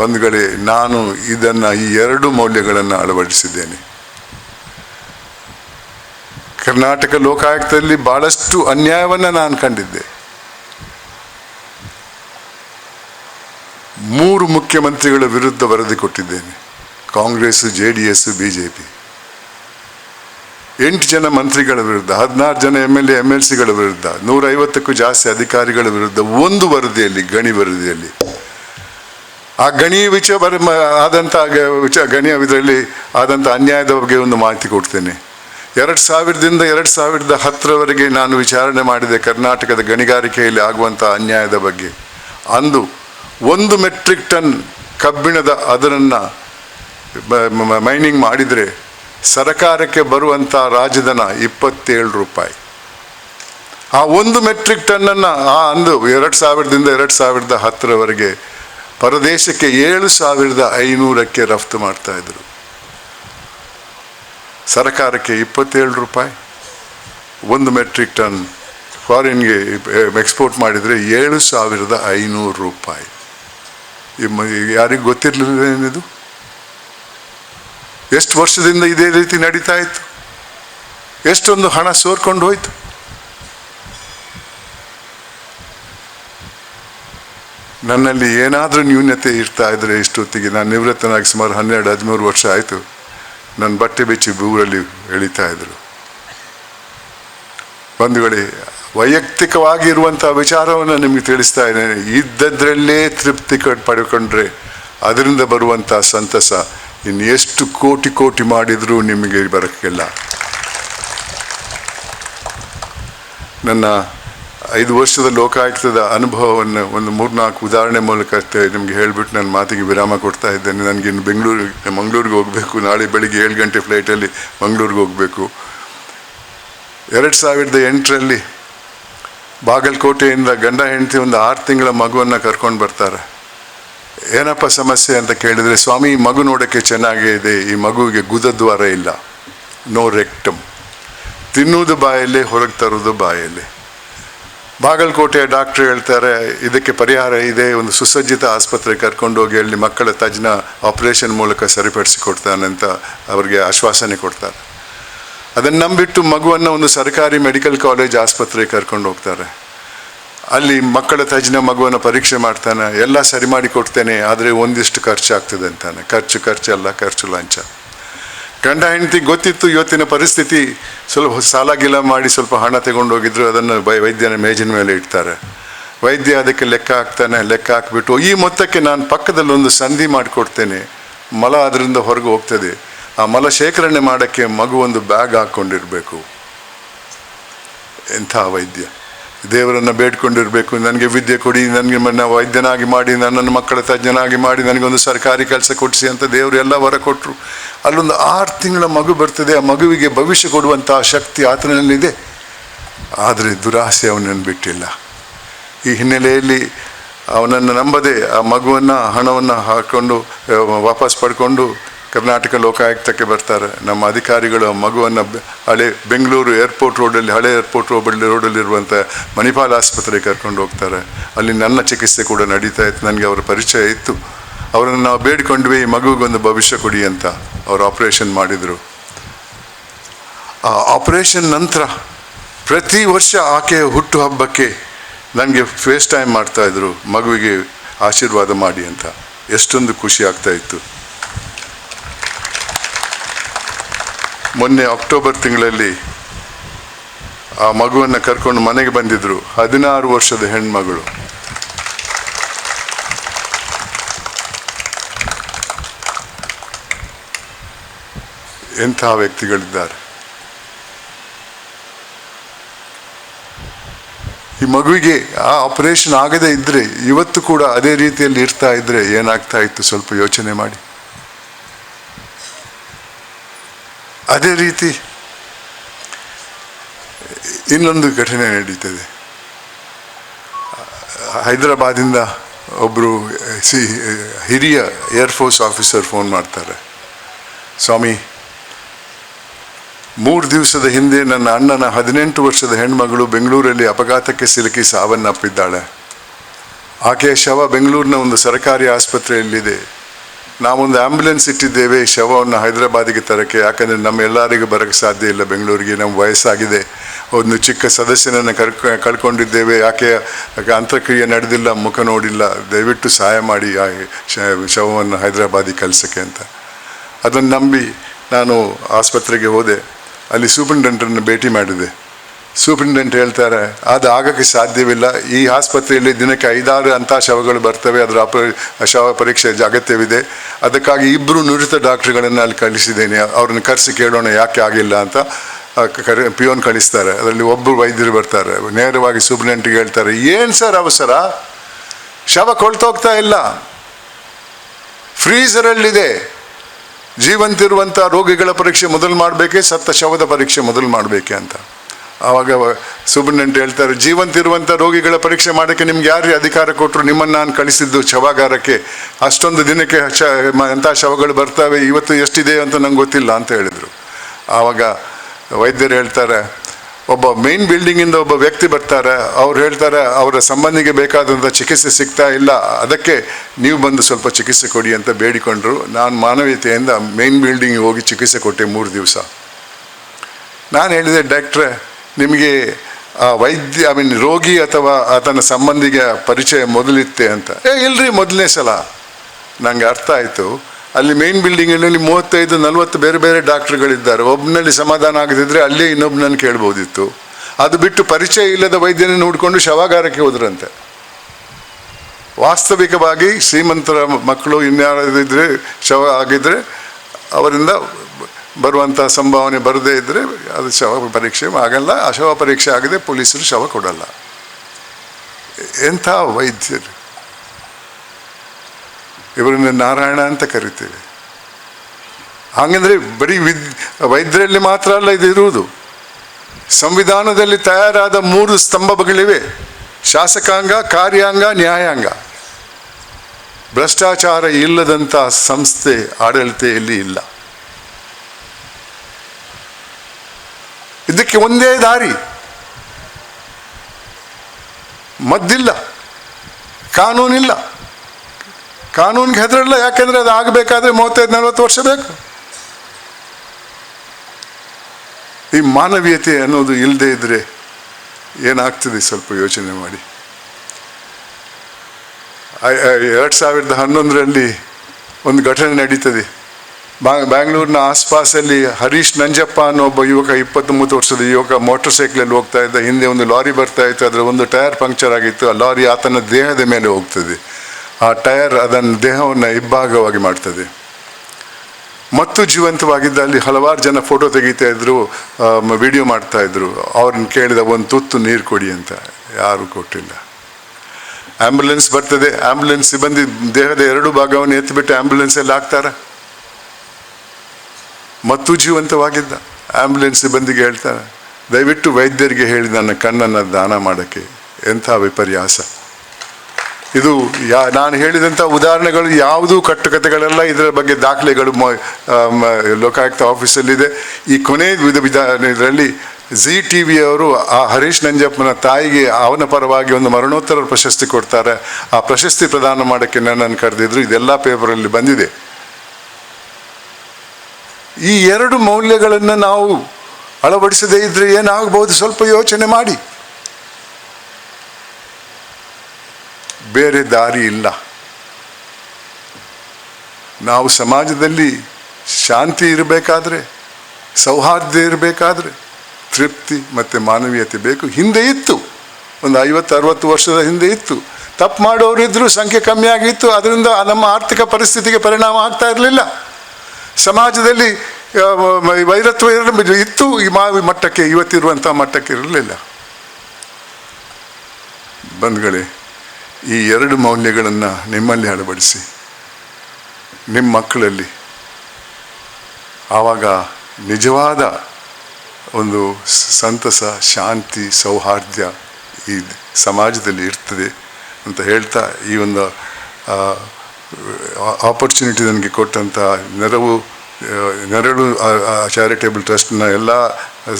ಒಂದು ಕಡೆ ನಾನು ಇದನ್ನು ಈ ಎರಡು ಮೌಲ್ಯಗಳನ್ನು ಅಳವಡಿಸಿದ್ದೇನೆ. ಕರ್ನಾಟಕ ಲೋಕಾಯುಕ್ತದಲ್ಲಿ ಬಹಳಷ್ಟು ಅನ್ಯಾಯವನ್ನು ನಾನು ಕಂಡಿದ್ದೆ. ಮೂರು ಮುಖ್ಯಮಂತ್ರಿಗಳ ವಿರುದ್ಧ ವರದಿ ಕೊಟ್ಟಿದ್ದೇನೆ. Congress, J D S, B J P. ಎಂಟು ಜನ ಮಂತ್ರಿಗಳ ವಿರುದ್ಧ, ಹದಿನಾರು ಜನ M L A, M L ಸಿಗಳ ವಿರುದ್ಧ, ನೂರೈವತ್ತಕ್ಕೂ ಜಾಸ್ತಿ ಅಧಿಕಾರಿಗಳ ವಿರುದ್ಧ ಒಂದು ವರದಿಯಲ್ಲಿ, ಗಣಿ ವರದಿಯಲ್ಲಿ. ಆ ಗಣಿ ವಿಚಾರ ಮ- ಆದಂಥ ಗ- ವಿಚ ಗಣಿಯ ಇದರಲ್ಲಿ ಆದಂಥ ಅನ್ಯಾಯದ ಬಗ್ಗೆ ಒಂದು ಮಾಹಿತಿ ಕೊಡ್ತೇನೆ. ಎರಡು ಸಾವಿರದಿಂದ ಎರಡು ಸಾವಿರದ ಹತ್ತರವರೆಗೆ ನಾನು ವಿಚಾರಣೆ ಮಾಡಿದೆ ಕರ್ನಾಟಕದ ಗಣಿಗಾರಿಕೆಯಲ್ಲಿ ಆಗುವಂಥ ಅನ್ಯಾಯದ ಬಗ್ಗೆ. ಅಂದು ಒಂದು ಮೆಟ್ರಿಕ್ ಟನ್ ಕಬ್ಬಿಣದ ಅದರನ್ನು ಮೈನಿಂಗ್ ಮಾಡಿದರೆ ಸರಕಾರಕ್ಕೆ ಬರುವಂಥ ರಾಜಧನ ಇಪ್ಪತ್ತೇಳು ರೂಪಾಯಿ. ಆ ಒಂದು ಮೆಟ್ರಿಕ್ ಟನ್ನನ್ನು ಆ ಅಂದು ಎರಡು ಸಾವಿರದಿಂದ ಎರಡು ಸಾವಿರದ ಹತ್ತರವರೆಗೆ ಪರದೇಶಕ್ಕೆ ಏಳು ಸಾವಿರದ ಐನೂರಕ್ಕೆ ರಫ್ತು ಮಾಡ್ತಾ ಇದ್ರು. ಸರಕಾರಕ್ಕೆ ಇಪ್ಪತ್ತೇಳು ರೂಪಾಯಿ. ಒಂದು ಮೆಟ್ರಿಕ್ ಟನ್ ಫಾರಿನ್ಗೆ ಎಕ್ಸ್ಪೋರ್ಟ್ ಮಾಡಿದರೆ ಏಳು ಸಾವಿರದ ಐನೂರು ರೂಪಾಯಿ. ಯಾರಿಗೂ ಗೊತ್ತಿರಲಿಲ್ಲ ಏನಿದು? ಎಷ್ಟು ವರ್ಷದಿಂದ ಇದೇ ರೀತಿ ನಡೀತಾ ಇತ್ತು? ಎಷ್ಟೊಂದು ಹಣ ಸೋರ್ಕೊಂಡು ಹೋಯ್ತು? ನನ್ನಲ್ಲಿ ಏನಾದರೂ ನ್ಯೂನ್ಯತೆ ಇರ್ತಾ ಇದ್ರೆ ಇಷ್ಟೊತ್ತಿಗೆ ನಾನು ನಿವೃತ್ತನಾಗಿ ಸುಮಾರು ಹನ್ನೆರಡು, ಹದಿಮೂರು ವರ್ಷ ಆಯಿತು. ನನ್ನ ಬಟ್ಟೆ ಬೆಚ್ಚಿ ಬೂರಲ್ಲಿ ಎಳಿತಾ ಇದ್ರು. ಬಂಧುಗಳೇ ವೈಯಕ್ತಿಕವಾಗಿರುವಂಥ ವಿಚಾರವನ್ನು ನಿಮಗೆ ತಿಳಿಸ್ತಾ ಇದ್ದೇನೆ. ಇದ್ದದ್ರಲ್ಲೇ ತೃಪ್ತಿ ಪಡ್ಕೊಂಡ್ರೆ ಅದರಿಂದ ಬರುವಂಥ ಸಂತಸ. ಇನ್ನು ಎಷ್ಟು ಕೋಟಿ ಕೋಟಿ ಮಾಡಿದರೂ ನಿಮಗೆ ಬರೋಕ್ಕಿಲ್ಲ. ನನ್ನ ಐದು ವರ್ಷದ ಲೋಕಾಯುಕ್ತದ ಅನುಭವವನ್ನು ಒಂದು ಮೂರ್ನಾಲ್ಕು ಉದಾಹರಣೆ ಮೂಲಕ ನಿಮಗೆ ಹೇಳಿಬಿಟ್ಟು ನನ್ನ ಮಾತಿಗೆ ವಿರಾಮ ಕೊಡ್ತಾ ಇದ್ದೇನೆ. ನನಗೆ ಇನ್ನು ಬೆಂಗಳೂರಿಗೆ ಮಂಗಳೂರಿಗೆ ಹೋಗಬೇಕು. ನಾಳೆ ಬೆಳಿಗ್ಗೆ ಏಳು ಗಂಟೆ ಫ್ಲೈಟಲ್ಲಿ ಮಂಗಳೂರಿಗೆ ಹೋಗಬೇಕು. ಎರಡು ಸಾವಿರದ ಎಂಟರಲ್ಲಿ ಬಾಗಲಕೋಟೆಯಿಂದ ಗಂಡ ಹೆಂಡತಿ ಒಂದು ಆರು ತಿಂಗಳ ಮಗುವನ್ನು ಕರ್ಕೊಂಡು ಬರ್ತಾರೆ. ಏನಪ್ಪ ಸಮಸ್ಯೆ ಅಂತ ಕೇಳಿದರೆ, ಸ್ವಾಮಿ, ಮಗು ನೋಡೋಕ್ಕೆ ಚೆನ್ನಾಗೇ ಇದೆ, ಈ ಮಗುವಿಗೆ ಗುದದ್ವಾರ ಇಲ್ಲ. ನೋ ರೆಕ್ಟಮ್ ತಿನ್ನುವುದು ಬಾಯಲ್ಲಿ, ಹೊರಗೆ ತರುವುದು ಬಾಯಲ್ಲಿ. ಬಾಗಲಕೋಟೆಯ ಡಾಕ್ಟ್ರು ಹೇಳ್ತಾರೆ, ಇದಕ್ಕೆ ಪರಿಹಾರ ಇದೆ, ಒಂದು ಸುಸಜ್ಜಿತ ಆಸ್ಪತ್ರೆಗೆ ಕರ್ಕೊಂಡು ಹೋಗಿ ಅಲ್ಲಿ ಮಕ್ಕಳ ತಜ್ಞ ಆಪರೇಷನ್ ಮೂಲಕ ಸರಿಪಡಿಸಿ ಕೊಡ್ತಾನೆ ಅಂತ ಅವರಿಗೆ ಆಶ್ವಾಸನೆ ಕೊಡ್ತಾರೆ. ಅದನ್ನು ನಂಬಿಟ್ಟು ಮಗುವನ್ನು ಒಂದು ಸರ್ಕಾರಿ ಮೆಡಿಕಲ್ ಕಾಲೇಜ್ ಆಸ್ಪತ್ರೆಗೆ ಕರ್ಕೊಂಡು ಹೋಗ್ತಾರೆ. ಅಲ್ಲಿ ಮಕ್ಕಳ ತಜ್ಞ ಮಗುವನ್ನು ಪರೀಕ್ಷೆ ಮಾಡ್ತಾನೆ, ಎಲ್ಲ ಸರಿ ಮಾಡಿ ಕೊಡ್ತೇನೆ, ಆದರೆ ಒಂದಿಷ್ಟು ಖರ್ಚು ಆಗ್ತದೆ ಅಂತಾನೆ. ಖರ್ಚು ಖರ್ಚು ಅಲ್ಲ, ಖರ್ಚು ಲಂಚ. ಗಂಡ ಹೆಂಡತಿ ಗೊತ್ತಿತ್ತು ಇವತ್ತಿನ ಪರಿಸ್ಥಿತಿ, ಸ್ವಲ್ಪ ಸಾಲ ಗಿಲ ಮಾಡಿ ಸ್ವಲ್ಪ ಹಣ ತಗೊಂಡು ಹೋಗಿದ್ರು ಅದನ್ನು ವೈದ್ಯನ ಮೇಜಿನ ಮೇಲೆ ಇಡ್ತಾರೆ. ವೈದ್ಯ ಅದಕ್ಕೆ ಲೆಕ್ಕ ಹಾಕ್ತಾನೆ, ಲೆಕ್ಕ ಹಾಕಿಬಿಟ್ಟು, ಈ ಮೊತ್ತಕ್ಕೆ ನಾನು ಪಕ್ಕದಲ್ಲಿ ಒಂದು ಸಂಧಿ ಮಾಡಿಕೊಡ್ತೇನೆ. ಮಲ ಅದರಿಂದ ಹೊರಗೆ ಹೋಗ್ತದೆ. ಆ ಮಲ ಶೇಖರಣೆ ಮಾಡೋಕ್ಕೆ ಮಗು ಒಂದು ಬ್ಯಾಗ್ ಹಾಕ್ಕೊಂಡಿರಬೇಕು. ಎಂಥ ವೈದ್ಯ. ದೇವರನ್ನು ಬೇಡ್ಕೊಂಡಿರಬೇಕು, ನನಗೆ ವಿದ್ಯೆ ಕೊಡಿ, ನನಗೆ ನನ್ನ ವೈದ್ಯನಾಗಿ ಮಾಡಿ, ನನ್ನನ್ನು ಮಕ್ಕಳ ತಜ್ಞನಾಗಿ ಮಾಡಿ ನನಗೊಂದು ಸರ್ಕಾರಿ ಕೆಲಸ ಕೊಡಿಸಿ ಅಂತ ದೇವರು ಎಲ್ಲ ವರ ಕೊಟ್ಟರು ಅಲ್ಲೊಂದು ಆರು ತಿಂಗಳ ಮಗು ಬರ್ತದೆ, ಆ ಮಗುವಿಗೆ ಭವಿಷ್ಯ ಕೊಡುವಂಥ ಶಕ್ತಿ ಆತನಲ್ಲಿದೆ. ಆದರೆ ದುರಾಸೆ ಅವನನ್ನು ಬಿಟ್ಟಿಲ್ಲ. ಈ ಹಿನ್ನೆಲೆಯಲ್ಲಿ ಅವನನ್ನು ನಂಬದೆ ಆ ಮಗುವನ್ನು ಹಣವನ್ನು ಹಾಕ್ಕೊಂಡು ವಾಪಸ್ ಪಡ್ಕೊಂಡು ಕರ್ನಾಟಕ ಲೋಕಾಯುಕ್ತಕ್ಕೆ ಬರ್ತಾರೆ. ನಮ್ಮ ಅಧಿಕಾರಿಗಳು ಮಗುವನ್ನು ಹಳೆ ಬೆಂಗಳೂರು ಏರ್ಪೋರ್ಟ್ ರೋಡಲ್ಲಿ, ಹಳೆ ಏರ್ಪೋರ್ಟ್ ರೋಡಲ್ಲಿ ರೋಡಲ್ಲಿರುವಂಥ ಮಣಿಪಾಲ್ ಆಸ್ಪತ್ರೆಗೆ ಕರ್ಕೊಂಡು ಹೋಗ್ತಾರೆ. ಅಲ್ಲಿ ನನ್ನ ಚಿಕಿತ್ಸೆ ಕೂಡ ನಡೀತಾ ಇತ್ತು. ನನಗೆ ಅವರ ಪರಿಚಯ ಇತ್ತು. ಅವರನ್ನು ನಾವು ಬೇಡಿಕೊಂಡ್ವಿ, ಈ ಮಗುವಿಗೊಂದು ಭವಿಷ್ಯ ಕೊಡಿ ಅಂತ ಅವರು ಆಪರೇಷನ್ ಮಾಡಿದರು. ಆ ಆಪರೇಷನ್ ನಂತರ ಪ್ರತಿ ವರ್ಷ ಆಕೆಯ ಹುಟ್ಟುಹಬ್ಬಕ್ಕೆ ನನಗೆ ಫೇಸ್ ಟೈಮ್ ಮಾಡ್ತಾಯಿದ್ರು ಮಗುವಿಗೆ ಆಶೀರ್ವಾದ ಮಾಡಿ ಅಂತ. ಎಷ್ಟೊಂದು ಖುಷಿ ಆಗ್ತಾ ಮೊನ್ನೆ ಅಕ್ಟೋಬರ್ ತಿಂಗಳಲ್ಲಿ ಆ ಮಗುವನ್ನು ಕರ್ಕೊಂಡು ಮನೆಗೆ ಬಂದಿದ್ರು. ಹದಿನಾರು ವರ್ಷದ ಹೆಣ್ಮಗಳು. ಎಂತಹ ವ್ಯಕ್ತಿಗಳಿದ್ದಾರೆ. ಈ ಮಗುವಿಗೆ ಆ ಆಪರೇಷನ್ ಆಗದೇ ಇದ್ದರೆ ಇವತ್ತು ಕೂಡ ಅದೇ ರೀತಿಯಲ್ಲಿ ಇರ್ತಾ ಇದ್ರೆ ಏನಾಗ್ತಾ ಇತ್ತು? ಸ್ವಲ್ಪ ಯೋಚನೆ ಮಾಡಿ. ಅದೇ ರೀತಿ ಇನ್ನೊಂದು ಘಟನೆ ನಡೀತದೆ. ಹೈದರಾಬಾದಿಂದ ಒಬ್ಬರು ಸಿ, ಹಿರಿಯ ಏರ್ಫೋರ್ಸ್ ಆಫೀಸರ್ ಫೋನ್ ಮಾಡ್ತಾರೆ. ಸ್ವಾಮಿ, ಮೂರು ದಿವಸದ ಹಿಂದೆ ನನ್ನ ಅಣ್ಣನ ಹದಿನೆಂಟು ವರ್ಷದ ಹೆಣ್ಮಗಳು ಬೆಂಗಳೂರಲ್ಲಿ ಅಪಘಾತಕ್ಕೆ ಸಿಲುಕಿ ಸಾವನ್ನಪ್ಪಿದ್ದಾಳೆ. ಆಕೆಯ ಶವ ಬೆಂಗಳೂರಿನ ಒಂದು ಸರ್ಕಾರಿ ಆಸ್ಪತ್ರೆಯಲ್ಲಿದೆ. ನಾವೊಂದು ಆಂಬ್ಯುಲೆನ್ಸ್ ಇಟ್ಟಿದ್ದೇವೆ ಶವವನ್ನು ಹೈದರಾಬಾದಿಗೆ ತರಕ್ಕೆ. ಯಾಕಂದರೆ ನಮ್ಮ ಎಲ್ಲರಿಗೂ ಬರೋಕ್ಕೆ ಸಾಧ್ಯ ಇಲ್ಲ. ಬೆಂಗಳೂರಿಗೆ ನಮ್ಮ ವಯಸ್ಸಾಗಿದೆ. ಒಂದು ಚಿಕ್ಕ ಸದಸ್ಯನನ್ನು ಕರ್ಕ, ಕಳ್ಕೊಂಡಿದ್ದೇವೆ. ಯಾಕೆ ಅಂತ್ಯಕ್ರಿಯೆ ನಡೆದಿಲ್ಲ, ಮುಖ ನೋಡಿಲ್ಲ. ದಯವಿಟ್ಟು ಸಹಾಯ ಮಾಡಿ ಆ ಶವವನ್ನು ಹೈದರಾಬಾದಿಗೆ ಕಳಿಸೋಕ್ಕೆ ಅಂತ. ಅದನ್ನು ನಂಬಿ ನಾನು ಆಸ್ಪತ್ರೆಗೆ ಹೋದೆ. ಅಲ್ಲಿ ಸೂಪರಿಂಟೆಂಡನ್ನು ಭೇಟಿ ಮಾಡಿದೆ. ಸೂಪರಿಂಟೆಂಡೆಂಟ್ ಹೇಳ್ತಾರೆ, ಅದು ಆಗಕ್ಕೆ ಸಾಧ್ಯವಿಲ್ಲ. ಈ ಆಸ್ಪತ್ರೆಯಲ್ಲಿ ದಿನಕ್ಕೆ ಐದಾರು ಅಂಥ ಶವಗಳು ಬರ್ತವೆ, ಅದರ ಅಪ, ಶವ ಪರೀಕ್ಷೆ ಅಗತ್ಯವಿದೆ. ಅದಕ್ಕಾಗಿ ಇಬ್ಬರು ನುರಿತ ಡಾಕ್ಟ್ರುಗಳನ್ನು ಅಲ್ಲಿ ಕಳಿಸಿದ್ದೇನೆ. ಅವ್ರನ್ನ ಕರೆಸಿ ಕೇಳೋಣ ಯಾಕೆ ಆಗಿಲ್ಲ ಅಂತ ಕರೆ, ಪಿಯೋನ್ ಕಳಿಸ್ತಾರೆ. ಅದರಲ್ಲಿ ಒಬ್ಬರು ವೈದ್ಯರು ಬರ್ತಾರೆ. ನೇರವಾಗಿ ಸೂಪರಿಂಟೆಂಟ್ಗೆ ಹೇಳ್ತಾರೆ, ಏನು ಸರ್ ಅವಸರ? ಶವ ಕೊಳ್ತೋಗ್ತಾ ಇಲ್ಲ. ಫ್ರೀಸರಲ್ಲಿದೆ ಜೀವಂತಿರುವಂಥ ರೋಗಿಗಳ ಪರೀಕ್ಷೆ ಮೊದಲು ಮಾಡಬೇಕೆ, ಸತ್ತ ಶವದ ಪರೀಕ್ಷೆ ಮೊದಲು ಮಾಡಬೇಕೆ? ಅಂತ. ಆವಾಗ ಸೂಪರಿಂಟೆಂಡೆಂಟ್ ಹೇಳ್ತಾರೆ ಜೀವಂತಿರುವಂಥ ರೋಗಿಗಳ ಪರೀಕ್ಷೆ ಮಾಡೋಕ್ಕೆ ನಿಮ್ಗೆ ಯಾರು ಅಧಿಕಾರ ಕೊಟ್ಟರು ನಿಮ್ಮನ್ನು ನಾನು ಕಳಿಸಿದ್ದು ಶವಾಗಾರಕ್ಕೆ. ಅಷ್ಟೊಂದು ದಿನಕ್ಕೆ ಶ ಎಂಥ ಶವಗಳು ಬರ್ತವೆ? ಇವತ್ತು ಎಷ್ಟಿದೆ ಅಂತ ನಂಗೆ ಗೊತ್ತಿಲ್ಲ, ಅಂತ ಹೇಳಿದರು. ಆವಾಗ ವೈದ್ಯರು ಹೇಳ್ತಾರೆ, ಒಬ್ಬ ಮೇನ್ ಬಿಲ್ಡಿಂಗಿಂದ ಒಬ್ಬ ವ್ಯಕ್ತಿ ಬರ್ತಾರೆ. ಅವ್ರು ಹೇಳ್ತಾರೆ, ಅವರ ಸಂಬಂಧಿಗೆ ಬೇಕಾದಂಥ ಚಿಕಿತ್ಸೆ ಸಿಗ್ತಾ ಇಲ್ಲ. ಅದಕ್ಕೆ ನೀವು ಬಂದು ಸ್ವಲ್ಪ ಚಿಕಿತ್ಸೆ ಕೊಡಿ ಅಂತ ಬೇಡಿಕೊಂಡ್ರು. ನಾನು ಮಾನವೀಯತೆಯಿಂದ ಮೇನ್ ಬಿಲ್ಡಿಂಗ್ ಹೋಗಿ ಚಿಕಿತ್ಸೆ ಕೊಟ್ಟೆ ಮೂರು ದಿವಸ. ನಾನು ಹೇಳಿದೆ, ಡಾಕ್ಟ್ರೆ ನಿಮಗೆ ಆ ವೈದ್ಯ ಐ ಮೀನ್ ರೋಗಿ ಅಥವಾ ಆತನ ಸಂಬಂಧಿಗೆ ಪರಿಚಯ ಮೊದಲಿತ್ತೆ ಅಂತ. ಏ, ಇಲ್ರಿ ಮೊದಲನೇ ಸಲ. ನನಗೆ ಅರ್ಥ ಆಯಿತು. ಅಲ್ಲಿ ಮೇನ್ ಬಿಲ್ಡಿಂಗಿನಲ್ಲಿ ಮೂವತ್ತೈದು, ನಲವತ್ತು ಬೇರೆ ಬೇರೆ ಡಾಕ್ಟ್ರುಗಳಿದ್ದಾರೆ. ಒಬ್ಬನಲ್ಲಿ ಸಮಾಧಾನ ಆಗದಿದ್ರೆ ಅಲ್ಲೇ ಇನ್ನೊಬ್ಬನನ್ನು ಕೇಳ್ಬೋದಿತ್ತು. ಅದು ಬಿಟ್ಟು ಪರಿಚಯ ಇಲ್ಲದ ವೈದ್ಯನ ನೋಡಿಕೊಂಡು ಶವಾಗಾರಕ್ಕೆ ಹೋದ್ರಂತೆ. ವಾಸ್ತವಿಕವಾಗಿ ಶ್ರೀಮಂತರ ಮಕ್ಕಳು ಇನ್ಯಾರಿದ್ರೆ ಶವ ಆಗಿದ್ರೆ ಅವರಿಂದ ಬರುವಂಥ ಸಂಭಾವನೆ ಬರದೇ ಇದ್ದರೆ ಅದು ಶವ ಪರೀಕ್ಷೆ ಆಗಲ್ಲ ಆ ಶವ ಪರೀಕ್ಷೆ ಆಗದೆ ಪೊಲೀಸರು ಶವ ಕೊಡಲ್ಲ. ಎಂಥ ವೈದ್ಯರು. ಇವರನ್ನು ನಾರಾಯಣ ಅಂತ ಕರಿತೇವೆ. ಹಾಗಂದ್ರೆ ಬರೀ ವಿದ್, ವೈದ್ಯರಲ್ಲಿ ಮಾತ್ರ ಅಲ್ಲ ಇದು ಇರುವುದು. ಸಂವಿಧಾನದಲ್ಲಿ ತಯಾರಾದ ಮೂರು ಸ್ತಂಭಗಳಿವೆ. ಶಾಸಕಾಂಗ, ಕಾರ್ಯಾಂಗ, ನ್ಯಾಯಾಂಗ. ಭ್ರಷ್ಟಾಚಾರ ಇಲ್ಲದಂಥ ಸಂಸ್ಥೆ ಆಡಳಿತೆಯಲ್ಲಿ ಇಲ್ಲ. ಇದಕ್ಕೆ ಒಂದೇ ದಾರಿ. ಮದ್ದಿಲ್ಲ. ಕಾನೂನಿಲ್ಲ. ಕಾನೂನಿಗೆ ಹೆದರಲ್ಲ, ಯಾಕೆಂದ್ರೆ ಅದು ಆಗಬೇಕಾದ್ರೆ ಮೂವತ್ತೈದು, ನಲವತ್ತು ವರ್ಷ ಬೇಕು. ಈ ಮಾನವೀಯತೆ ಅನ್ನೋದು ಇಲ್ಲದೆ ಇದ್ರೆ ಏನಾಗ್ತದೆ? ಸ್ವಲ್ಪ ಯೋಚನೆ ಮಾಡಿ. ಎರಡು ಸಾವಿರದ ಹನ್ನೊಂದರಲ್ಲಿ ಒಂದು ಘಟನೆ ನಡೀತದೆ. ಬ್ಯಾಂಗ್ಳೂರಿನ ಆಸ್ಪಾಸಲ್ಲಿ ಹರೀಶ್ ನಂಜಪ್ಪ ಅನ್ನೋ ಒಬ್ಬ ಯುವಕ ಇಪ್ಪತ್ತು ಮೂವತ್ತು ವರ್ಷದ ಯುವಕ ಮೋಟರ್ ಸೈಕಲಲ್ಲಿ ಹೋಗ್ತಾ ಇದ್ದ. ಹಿಂದೆ ಒಂದು ಲಾರಿ ಬರ್ತಾ ಇತ್ತು. ಅದರ ಒಂದು ಟೈರ್ ಪಂಕ್ಚರ್ ಆಗಿತ್ತು. ಆ ಲಾರಿ ಆತನ ದೇಹದ ಮೇಲೆ ಹೋಗ್ತದೆ. ಆ ಟೈರ್ ಅದನ್ನು ದೇಹವನ್ನು ಇಬ್ಬಾಗವಾಗಿ ಮಾಡ್ತದೆ. ಮತ್ತು ಜೀವಂತವಾಗಿದ್ದ ಅಲ್ಲಿ ಹಲವಾರು ಜನ ಫೋಟೋ ತೆಗಿತಾ ಇದ್ರು. ವಿಡಿಯೋ ಮಾಡ್ತಾ ಇದ್ರು. ಅವ್ರನ್ನ ಕೇಳಿದ, ಒಂದು ತುತ್ತು ನೀರು ಕೊಡಿ ಅಂತ. ಯಾರು ಕೊಟ್ಟಿಲ್ಲ. ಆಂಬ್ಯುಲೆನ್ಸ್ ಬರ್ತದೆ. ಆಂಬ್ಯುಲೆನ್ಸ್ ಸಿಬ್ಬಂದಿ ದೇಹದ ಎರಡು ಭಾಗವನ್ನು ಎತ್ತಿಬಿಟ್ಟು ಆ್ಯಂಬುಲೆನ್ಸಲ್ಲಿ ಹಾಕ್ತಾರ? ಮತ್ತು ಜೀವಂತವಾಗಿದ್ದ. ಆಂಬ್ಯುಲೆನ್ಸ್ ಸಿಬ್ಬಂದಿಗೆ ಹೇಳ್ತಾನೆ, ದಯವಿಟ್ಟು ವೈದ್ಯರಿಗೆ ಹೇಳಿ ನನ್ನ ಕಣ್ಣನ್ನು ದಾನ ಮಾಡೋಕ್ಕೆ. ಎಂಥ ವಿಪರ್ಯಾಸ. ಇದು ಯಾ, ನಾನು ಹೇಳಿದಂಥ ಉದಾಹರಣೆಗಳು ಯಾವುದೂ ಕಟ್ಟುಕತೆಗಳೆಲ್ಲ ಇದರ ಬಗ್ಗೆ ದಾಖಲೆಗಳು ಲೋಕಾಯುಕ್ತ ಆಫೀಸಲ್ಲಿದೆ. ಈ ಕೊನೆ ವಿಧ ವಿಧಾನ ಇದರಲ್ಲಿ ಜಿ ಟಿ ವಿಯವರು ಆ ಹರೀಶ್ ನಂಜಪ್ಪನ ತಾಯಿಗೆ ಅವನ ಪರವಾಗಿ ಒಂದು ಮರಣೋತ್ತರ ಪ್ರಶಸ್ತಿ ಕೊಡ್ತಾರೆ. ಆ ಪ್ರಶಸ್ತಿ ಪ್ರದಾನ ಮಾಡೋಕ್ಕೆ ನನ್ನನ್ನು ಕರೆದಿದ್ರು. ಇದೆಲ್ಲ ಪೇಪರಲ್ಲಿ ಬಂದಿದೆ. ಈ ಎರಡು ಮೌಲ್ಯಗಳನ್ನು ನಾವು ಅಳವಡಿಸದೇ ಇದ್ರೆ ಏನಾಗಬಹುದು ಸ್ವಲ್ಪ ಯೋಚನೆ ಮಾಡಿ. ಬೇರೆ ದಾರಿ ಇಲ್ಲ. ನಾವು ಸಮಾಜದಲ್ಲಿ ಶಾಂತಿ ಇರಬೇಕಾದ್ರೆ, ಸೌಹಾರ್ದ ಇರಬೇಕಾದ್ರೆ, ತೃಪ್ತಿ ಮತ್ತು ಮಾನವೀಯತೆ ಬೇಕು. ಹಿಂದೆ ಇತ್ತು. ಒಂದು ಐವತ್ತು, ಅರವತ್ತು ವರ್ಷದ ಹಿಂದೆ ಇತ್ತು. ತಪ್ಪು ಮಾಡೋರಿದ್ದರೂ ಸಂಖ್ಯೆ ಕಮ್ಮಿ ಆಗಿತ್ತು. ಅದರಿಂದ ನಮ್ಮ ಆರ್ಥಿಕ ಪರಿಸ್ಥಿತಿಗೆ ಪರಿಣಾಮ ಆಗ್ತಾ ಇರಲಿಲ್ಲ. ಸಮಾಜದಲ್ಲಿ ವೈರತ್ವ ಇತ್ತು, ಈ ಮಾವಿ ಮಟ್ಟಕ್ಕೆ, ಇವತ್ತಿರುವಂಥ ಮಟ್ಟಕ್ಕೆ ಇರಲಿಲ್ಲ. ಬಂಧುಗಳೇ, ಈ ಎರಡು ಮೌಲ್ಯಗಳನ್ನು ನಿಮ್ಮಲ್ಲಿ ಅಳವಡಿಸಿ. ನಿಮ್ಮ ಮಕ್ಕಳಲ್ಲಿ ಆವಾಗ ನಿಜವಾದ ಒಂದು ಸಂತಸ, ಶಾಂತಿ, ಸೌಹಾರ್ದ್ಯ ಈ ಸಮಾಜದಲ್ಲಿ ಇರ್ತದೆ ಅಂತ ಹೇಳ್ತಾ ಈ ಒಂದು ಆಪರ್ಚುನಿಟಿ ನನಗೆ ಕೊಟ್ಟಂಥ ನೆರವು ನೆರಳು ಚಾರಿಟೇಬಲ್ ಟ್ರಸ್ಟ್ನ ಎಲ್ಲ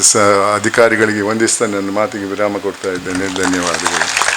ಸ ಅಧಿಕಾರಿಗಳಿಗೆ ವಂದಿಸ್ತಾ ನನ್ನ ಮಾತಿಗೆ ವಿರಾಮ ಕೊಡ್ತಾ ಇದ್ದೇನೆ. ಧನ್ಯವಾದಗಳು.